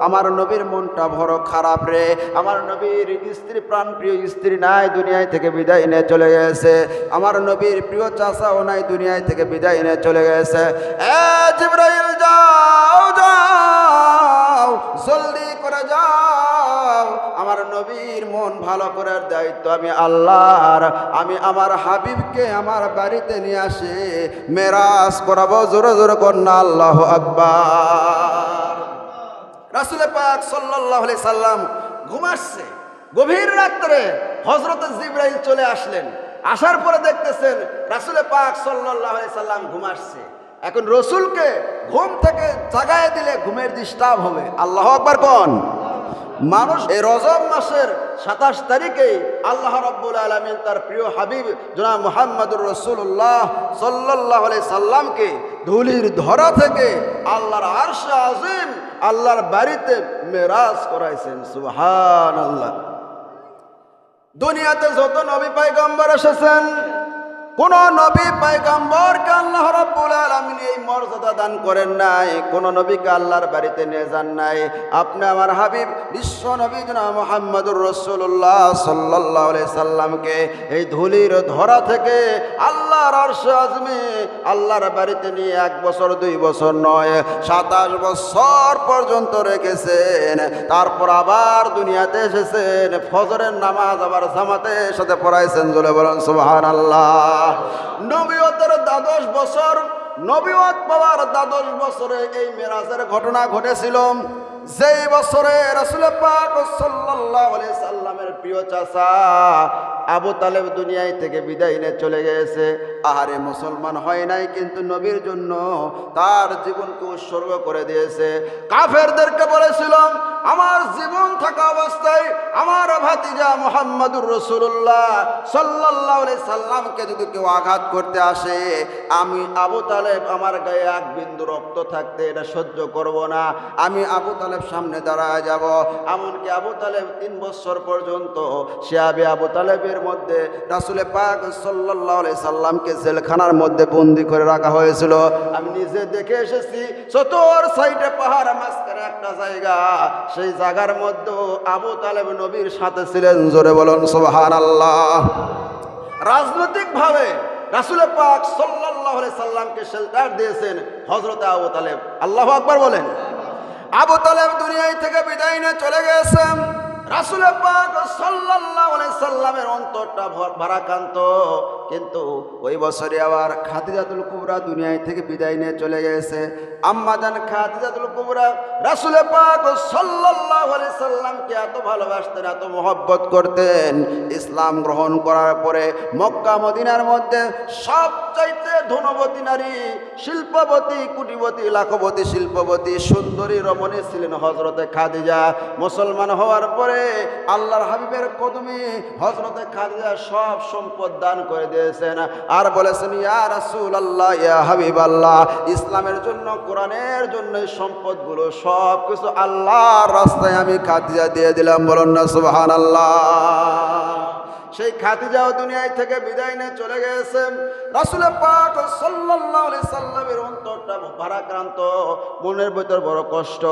আমার নবীর মনটা বড় খারাপ রে। আমার নবীর স্ত্রী স্ত্রী নাই দুনিয়ায় থেকে বিদায় নিয়ে চলে গেছে। আমার নবীর প্রিয় চাচাও নাই দুনিয়ায় থেকে বিদায় নিয়ে চলে গেছে। এ জিবরাইল, যাও যাও। জলদি করে যাও। আমার নবীর মন ভালো করার দায়িত্ব, আমি আল্লাহর, আমি আমার হাবিবকে আমার বাড়িতে নিয়ে আসে। মেরাজ করাবো জোরে জোরে কন্যা, আল্লাহ আকবার। রাসুলে পাক আলাইহি সাল্লাম ঘুমাচ্ছে গভীর রাত্রে হজরত জিবরাইল চলে আসলেন। আসার পরে দেখতেছেন রাসুলে পাক আলাইহি সাল্লাম ঘুমাচ্ছে এখন রসুলকে ঘুম থেকে জাগায় দিলে ঘুমের ডিস্টার্ব হবে। আল্লাহ আকবার কোন? মানুষ এই রজব মাসের সাতাশ তারিখে আল্লাহ রব্বুল আলমিন তার প্রিয় হাবিব জোনা মোহাম্মদুর রসুল্লাহ সাল্লাহ সাল্লামকে ধুলির ধরা থেকে আল্লাহর আরশে আজিম, আল্লাহর বাড়িতে মেরাজ করাইছেন সুহান আল্লাহ দুনিয়াতে যত নবী পাইগম্বর এসেছেন, কোন নবী পাইগম্বরকে আল্লাহ রাব্বুল আলামিন এই মর্যাদা দান করেন নাই, কোন নবীকে আল্লাহর বাড়িতে নিয়ে যান নাই। আপনি আমার হাবিব, বিশ্ব নবী মুহাম্মদুর রাসূলুল্লাহ সাল্লাল্লাহু সাল্লামকে এই ধুলির ধরা থেকে আল্লাহর আরশে আজমে আল্লাহর বাড়িতে নিয়ে এক বছর, দুই বছর নয়, সাতাশ বছর পর্যন্ত রেখেছেন। তারপর আবার দুনিয়াতে এসেছেন, ফজরের নামাজ আবার জামাতে সাথে পড়াইছেন জলে বলেন সুবহানাল্লাহ। নবীয়তের দ্বাদশ বছর নবীয়ত পাওয়ার দ্বাদশ বছরে এই মেরাজের ঘটনা ঘটেছিল। যেই বছরে রাসুল সাল্লামের প্রিয় চাচা আবু তালেব দুনিয়ায় থেকে বিদায় নিয়ে চলে গেছে আহারে মুসলমান হয় নাই, কিন্তু নবীর জন্য তার জীবনকে উৎসর্গ করে দিয়েছে। কাফেরদেরকে বলেছিলাম আমার জীবন থাকা অবস্থায় আমার ভাতিজা মোহাম্মদুর রসুল্লাহ সাল্লাহ সাল্লামকে যদি কেউ আঘাত করতে আসে, আমি আবু তালেব আমার গায়ে এক বিন্দু রক্ত থাকতে এটা সহ্য করব না। আমি আবু তালেব সামনে দাঁড়ায় যাব। এমনকি আবু তালেব তিন বছর পর্যন্ত সে আবি আবু তালেবের মধ্যে রাসুলে পাক সাল্লাহ সাল্লামকে জেলখানার মধ্যে বন্দি করে রাখা হয়েছিল। আমি নিজে দেখে এসেছি, চতুর সাইডে পাহাড় মাঝখানে একটা জায়গা, সেই জায়গার মধ্যে আবু তালেব নবীর সাথে ছিলেন, জোরে বলুন সোহান আল্লাহ রাজনৈতিকভাবে রাসুল পাক সাল্লাহ সাল্লামকে শেল্টার দিয়েছেন হজরত আবু তালেব। আল্লাহ আকবার বলেন। আবু তালেব দুনিয়ায় থেকে বিদায় নিয়ে চলে গেছেন। রাসুল পাক আলাইহি সাল্লামের অন্তরটা ভর- ভারাক্রান্ত। কিন্তু ওই বছরে আবার খাদিজাতুল কুবরা দুনিয়ায় থেকে বিদায় নিয়ে চলে গেছে। আম্মা জান খাদিজাতুল কুবরা রাসুল পাক সাল্লাল্লাহু আলাইহি সাল্লামকে এত ভালোবাসতেন, এত মহব্বত করতেন। ইসলাম গ্রহণ করার পরে মক্কা, মদিনার মধ্যে সবচাইতে ধনবতী নারী শিল্পবতী কুটিবতী লাখবতী শিল্পবতী সুন্দরী, রমণী ছিলেন হজরতে খাদিজা। মুসলমান হওয়ার পরে আল্লাহর হাবিবের কদমে হজরতে খাদিজা সব সম্পদ দান করে দিয়েছেন। আর বলেছেন, ইয়া রাসূল আল্লাহ ইয়া হাবিব আল্লাহ ইসলামের জন্য, কোরআনের জন্য সম্পদগুলো সব কিছু আল্লাহর রাস্তায় আমি খাদিজা দিয়ে দিলাম। বলুন না, সুবহানাল্লাহ। সেই খাতিজাও দুনিয়ায় থেকে বিদায় নিয়ে চলে গেছেন রাসুল পাক সাল্লাল্লাহু সাল্লামের অন্তরটা ভারাক্রান্ত, মনের ভিতর বড় কষ্ট।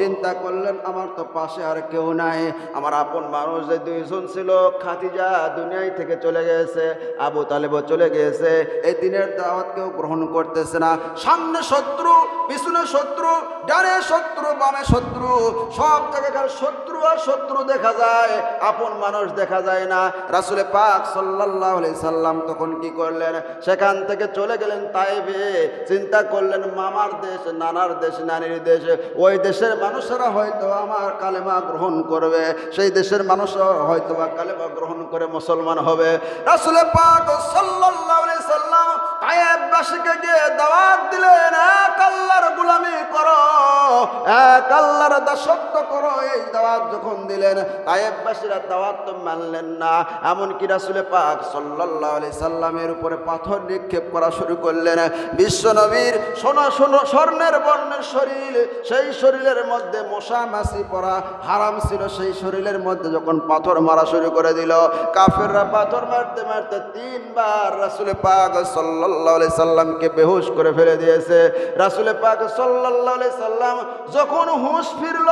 চিন্তা করলেন, আমার তো পাশে আর কেউ নাই। আমার আপন মানুষ যে দুইজন ছিল খাতিজা দুনিয়ায় থেকে চলে গেছে, আবু তালেবও চলে গেছে। এই দিনের দাওয়াত কেউ গ্রহণ করতেছে না। সামনে শত্রু, পিছনে শত্রু, ডানে শত্রু, বামে শত্রু, সব জায়গায় শত্রু আর শত্রু দেখা যায়। আপন মানুষ দেখা যায় না। রাসুলে পাক আলাইহি সাল্লাম তখন কি করলেন? সেখান থেকে চলে গেলেন তাইবে। চিন্তা করলেন, মামার দেশ, নানার দেশ, নানির দেশ, ওই দেশের মানুষেরা হয়তো আমার কালেমা গ্রহণ করবে। সেই দেশের মানুষরা হয়তো বা কালেমা গ্রহণ করে মুসলমান হবে। রাসুলে পাক আলাইহি সাল্লাম তায়েববাসীকে গিয়ে দাওয়াত দিলেন, এক আল্লাহর গুলামি করো, এক আল্লাহর দাসত্ব করো, এই দাওয়াত যখন দিলেন, তায়েববাসীরা দাওয়াত তো মানলেন না। এমনকি রাসুলে পাক সাল্লাল্লাহু আলাইহি সাল্লামের উপরে পাথর নিক্ষেপ করা শুরু করলেন। বিশ্ব নবীর সোনা সোনা স্বর্ণের বর্ণের শরীর, সেই শরীরের মধ্যে মশা মাছি পড়া হারাম ছিল সেই শরীরের মধ্যে যখন পাথর মারা শুরু করে দিল। কাফেররা পাথর মারতে মারতে তিনবার রাসুলে পাক সাল্লাল্লাহু আলাইহি সাল্লামকে বেহুশ করে ফেলে দিয়েছে। রাসুলে পাক সাল্লাল্লাহু আলাইহি সাল্লাম যখন হুঁশ ফিরল।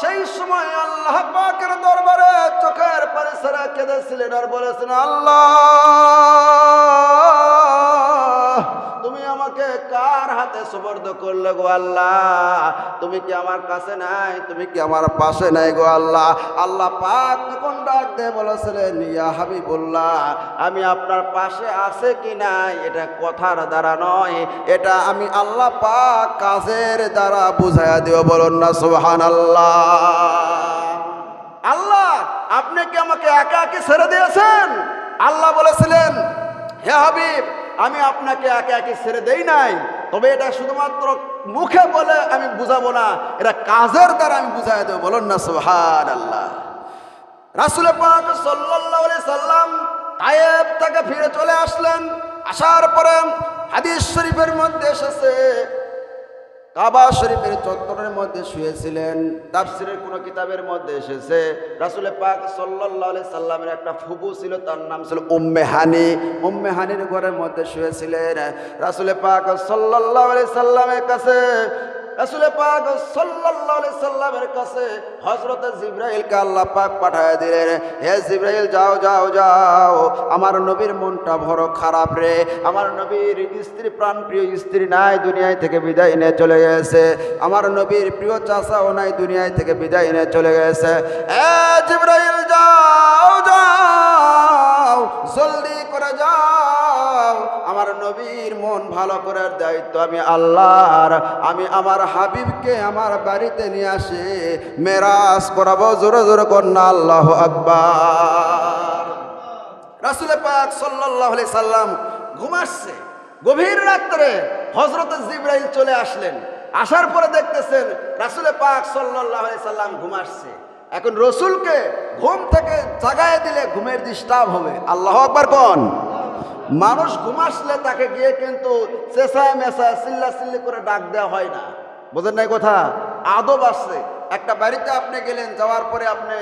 সেই সময় আল্লাহ পাকের দরবারে চোখের ছাড়া কেঁদেছিলেন আর বলেছেন আল্লাহ কার হাতে সুবর্দ করলে গো আল্লাহ। তুমি কি আমার কাছে নাই? তুমি কি আমার পাশে নাই গো আল্লাহ? আল্লাহ পাক তখন ডাক দিয়ে বলেছিলেন ইয়া হাবিবুল্লাহ, আমি আপনার পাশে আছে কি নাই? এটা কথার দ্বারা নয়। এটা আমি আল্লাহ পাক কাজের দ্বারা বুঝাইয়া দিব। বলুন না সুবহান আল্লাহ আল্লাহ, আপনি কি আমাকে একা একে ছেড়ে দিয়েছেন? আল্লাহ বলেছিলেন, হে হাবিব, আমি আপনাকে একে একে ছেড়ে দেই নাই। তবে এটা শুধুমাত্র মুখে বলে আমি বুঝাবো না, এটা কাজের দ্বারা আমি বুঝাই দেবো। বলুন না সোহার আল্লাহ রাসুলের পাক সাল্লাহ সাল্লাম তায়েব তাকে ফিরে চলে আসলেন। আসার পরে হাদিস শরীফের মধ্যে এসেছে কাবা শরীফের চত্বরের মধ্যে শুয়েছিলেন, তাফসিরের কোনো কিতাবের মধ্যে এসেছে, রাসুলে পাক সাল্লাহ সাল্লামের একটা ফুবু ছিল, তার নাম ছিল উম্মেহানি উম্মেহানির উম্মে হানির ঘরের মধ্যে শুয়েছিলেন, রাসুলে পাক সাল্লাহ সাল্লামের কাছে পাঠায় হে যাও যাও যাও। আমার নবীর মনটা খারাপ রে। আমার নবীর স্ত্রী, প্রাণপ্রিয় স্ত্রী নাই দুনিয়ায় থেকে বিদায় চলে গেছে। আমার নবীর প্রিয় চাচাও নাই দুনিয়ায় থেকে বিদায় নিয়ে চলে গেছে। এ জিব্রাইল, যাও যাও। জলদি করে যাও। আমার নবীর মন ভালো করার দায়িত্ব আমি আল্লাহর। আমি আমার হাবিবকে আমার বাড়িতে নিয়ে আসে। মেরাজ করাবো, জোরে জোরে কন্যা আল্লাহ আকবার। রাসুলে পাক আলাইহি সাল্লাম ঘুমাচ্ছে গভীর রাত্রে হজরত জিব্রাইল চলে আসলেন। আসার পরে দেখতেছেন রাসুলে পাক আলাইহি সাল্লাম ঘুমাচ্ছে এখন রসুলকে ঘুম থেকে জাগায় দিলে ঘুমের ডিস্টার্ব হবে। আল্লাহ আকবার কোন। মানুষ ঘুমাসলে তাকে গিয়ে কিন্তু চেঁচায় মেশায় চিল্লা চিল্লি করে ডাক দেওয়া হয় না। বোঝেন নাই কথা? আদব আসছে একটা বাড়িতে আপনি গেলেন, যাওয়ার পরে আপনি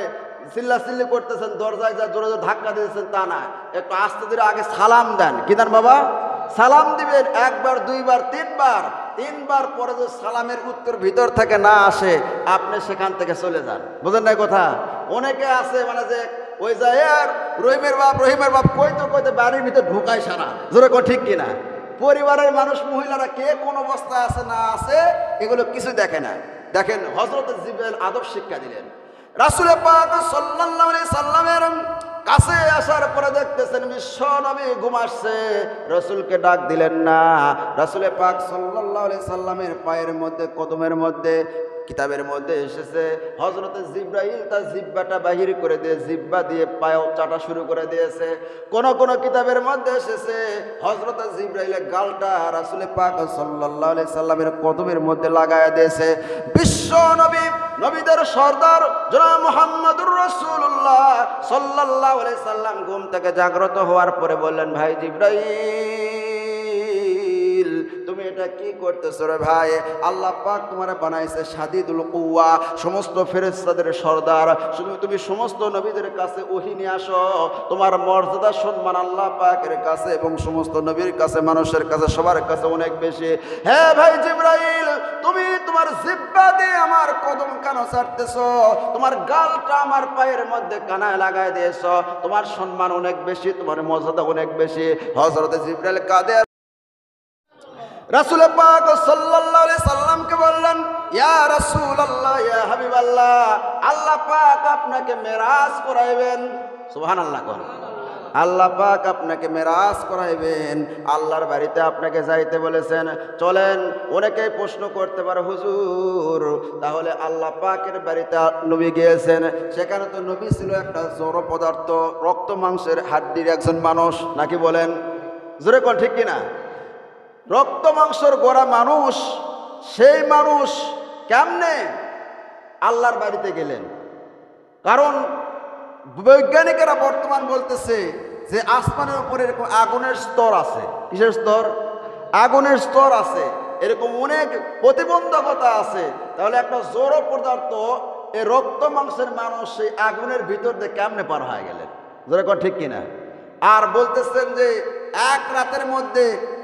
চিল্লা চিল্লি করতেছেন, দরজায় যা জোরে জোরে ধাক্কা দিয়েছেন তা না। একটু আস্তে ধীরে আগে সালাম দেন। কি দেন বাবা? সালাম দিবেন একবার, দুইবার, তিনবার। তিনবার পরে যদি সালামের উত্তর ভিতর থেকে না আসে, আপনি সেখান থেকে চলে যান। বুঝেন নাই কথা? অনেকে আছে মানে যে, ওই যায় আর রহিমের বাপ রহিমের বাপ কইতে কইতে বাড়ির ভিতর ঢুকায় সারা। জোরে কো ঠিক কিনা পরিবারের মানুষ, মহিলারা কে কোন অবস্থায় আছে, না আছে, এগুলো কিছু দেখে না। দেখেন হজরত জিবেল আদব শিক্ষা দিলেন। রাসুলে পাক সাল্লাল্লাহু আলাইহি সাল্লামের কাছে আসার পরে দেখতেছেন বিশ্ব নবী ঘুমাচ্ছে রসুলকে ডাক দিলেন, না রাসুলে পাক আলাইহি সাল্লামের পায়ের মধ্যে, কদমের মধ্যে, কিতাবের মধ্যে এসেছে। হজরতে জিব্রাইল তার জিব্বাটা বাহির করে দিয়ে জিব্বা দিয়ে পায়ে চাটা শুরু করে দিয়েছে। কোন কোন কিতাবের মধ্যে এসেছে হজরতে জিব্রাইলের গালটা রাসুলে পাক আলাইহি সাল্লামের কদমের মধ্যে লাগায় দিয়েছে। বিশ্ব নবী নবীদের সর্দার জনাব মোহাম্মদুর রসুল্লাহ সাল্লাহ সাল্লাম ঘুম থেকে জাগ্রত হওয়ার পরে বললেন, ভাই জিব্রাইল তুমি এটা কি করতেছো রে ভাই? আল্লাহ পাক তোমার বানাইছে সাদিদুল কুয়া সমস্ত ফেরেস্তাদের সর্দার। শুধু তুমি সমস্ত নবীদের কাছে ওহি নিয়ে আসো, তোমার মর্যাদা, সম্মান আল্লাহ পাকের কাছে এবং সমস্ত নবীর কাছে, মানুষের কাছে, সবার কাছে অনেক বেশি। হ্যাঁ ভাই জিব্রাইল, তুমি তোমার জিব্বা দিয়ে আমার কদম কেন ছাড়তেছো, তোমার গালটা আমার পায়ের মধ্যে কানায় লাগাই দিয়েছ, তোমার সম্মান অনেক বেশি, তোমার মর্যাদা অনেক বেশি। হজরত জিব্রাইল কাঁদে রাসুল পাক সাল্লাল্লাহু আলাইহি সাল্লামকে বললেন, ইয়া রাসূলুল্লাহ, ইয়া হাবিবাল্লাহ, আল্লাহ পাক আপনাকে মেরাজ করাইবেন। সুবহানাল্লাহ কোন। আল্লাহ পাক আপনাকে মেরাজ করাইবেন। আল্লাহর বাড়িতে আপনাকে যাইতে বলেছেন। চলেন, অনেকেই প্রশ্ন করতে পারে, হুজুর, তাহলে আল্লাহ পাকের বাড়িতে নবী গিয়েছেন, সেখানে তো নবী ছিল একটা জড় পদার্থ, রক্ত মাংসের হাড্ডির একজন মানুষ, নাকি বলেন? জোরে কোন, ঠিক কিনা? রক্ত মাংসর গোড়া মানুষ, সেই মানুষ কেমনে আল্লাহর বাড়িতে গেলেন? কারণ বৈজ্ঞানিকেরা বর্তমান বলতেছে যে আসমানের উপরে এরকম আগুনের স্তর আছে। কিসের স্তর? আগুনের স্তর আছে। এরকম অনেক প্রতিবন্ধকতা আছে। তাহলে একটা জড় পদার্থ এই রক্ত মাংসের মানুষ সেই আগুনের ভিতর দিয়ে কেমনে পার হয়ে গেলেন? যেরকম ঠিক কিনা? আর বলতেছেন যে এক রাতের মধ্যে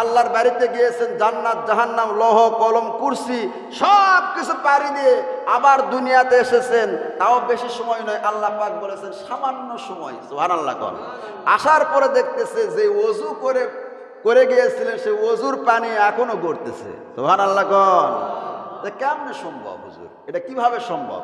আল্লাহর বাড়িতে গিয়েছেন, জান্নাত, জাহান্নাম, লহ, কলম, কুরসি, সব কিছু পাড়ি দিয়ে আবার দুনিয়াতে এসেছেন। তাও বেশি সময় নয়, আল্লাহ পাক বলেছেন সামান্য সময় সোহান আল্লাহ কন। আসার পরে দেখতেছে যে অজু করে করে গিয়েছিলেন, সে অজুর পানি এখনও গড়তেছে সোহান আল্লাহ কন কেমনে সম্ভব হুজুর? এটা কীভাবে সম্ভব?